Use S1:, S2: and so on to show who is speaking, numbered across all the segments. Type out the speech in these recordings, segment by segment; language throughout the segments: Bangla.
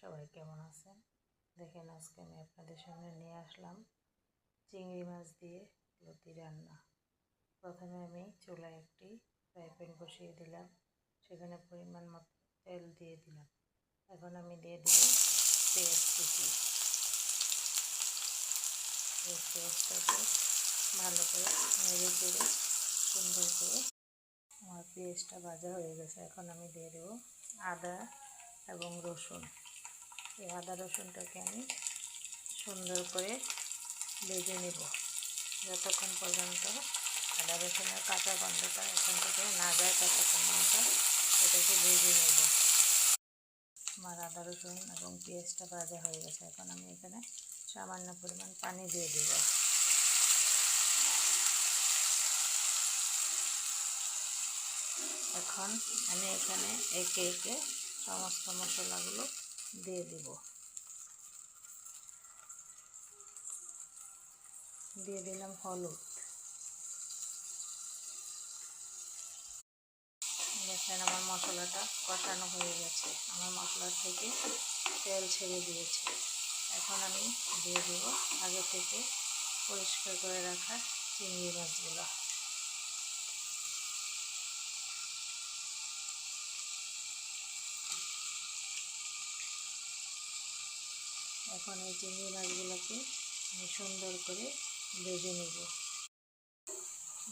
S1: সবাই কেমন আছেন? দেখেন আজকে আমি আপনাদের সামনে নিয়ে আসলাম চিংড়ি মাছ দিয়ে লতি রান্না। প্রথমে আমি চুলায় একটি ফ্রাই প্যান বসিয়ে দিলাম, সেখানে পরিমাণ মতো তেল দিয়ে দিলাম। এখন আমি দিয়ে দিব পেঁয়াজ কুচি পেঁয়াজটাকে ভালো করে নেড়ে চেড়ে সুন্দর করে আমার পেঁয়াজটা ভাজা হয়ে গেছে। এখন আমি দিয়ে দেবো আদা এবং রসুন। এই আদা রসুনটাকে আমি সুন্দর করে ভেজে নেব। যতক্ষণ পর্যন্ত আদা রসুনের কাঁচা গন্ধটা এখান থেকে না যায়, ততক্ষণ পর্যন্ত এটাকে ভেজে নেব। আমার আদা রসুন এবং পেঁয়াজটা ভাজা হয়ে গেছে। এখন আমি এখানে সামান্য পরিমাণ পানি দিয়ে দেবো। এখন আমি এখানে একে একে সমস্ত মশলাগুলো দিয়ে দিব। দিয়ে দিলাম হলুদ। দেখেন আমার মশলাটা কষানো হয়ে গেছে। আমার মশলার থেকে তেল ছেড়ে দিয়েছে। এখন আমি দিয়ে দেব আগে থেকে পরিষ্কার করে রাখা চিংড়ি মাছগুলো। এখন এই চিংড়ি মাছগুলোকে আমি সুন্দর করে ভেজে নেব।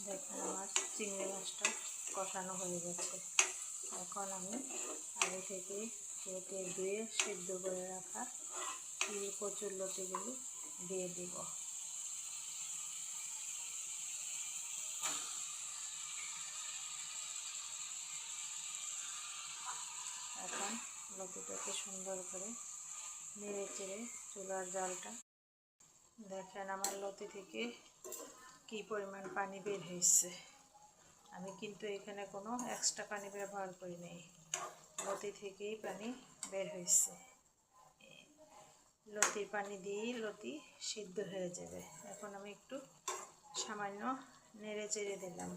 S1: দেখুন আমার চিংড়ি মাছটা কষানো হয়ে গেছে। এখন আমি আগে থেকে কেটে ধুয়ে সিদ্ধ করে রাখা কচুর লতিগুলো দিয়ে দিব। এখন লতিটাকে সুন্দর করে নেড়ে চেড়ে চুলার জালটা। দেখেন আমার লতি থেকে কি পরিমাণ পানি বের হয়েছে। আমি কিন্তু এখানে কোনো এক্সট্রা পানি ব্যবহার করি নাই। লতি থেকেই পানি বের হয়েছে। লতির পানি দিয়েই লতি সিদ্ধ হয়ে যাবে। এখন আমি একটু সামান্য নেড়ে চেড়ে দিলাম।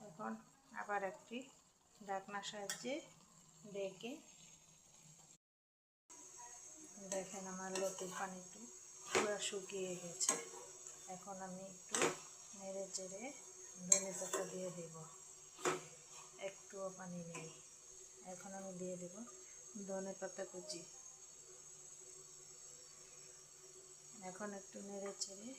S1: এখন আবার একটি ঢাকনার সাহায্যে ডেকে দেখেন আমার লতির পানিটি পুরো শুকিয়ে গেছে। এখন আমি একটু নেড়ে চেড়ে ধনে পাতা দিয়ে দেব। একটুও পানি নেই। এখন আমি দিয়ে দেব ধনে পাতা কুচি। এখন একটু নেড়ে চেড়ে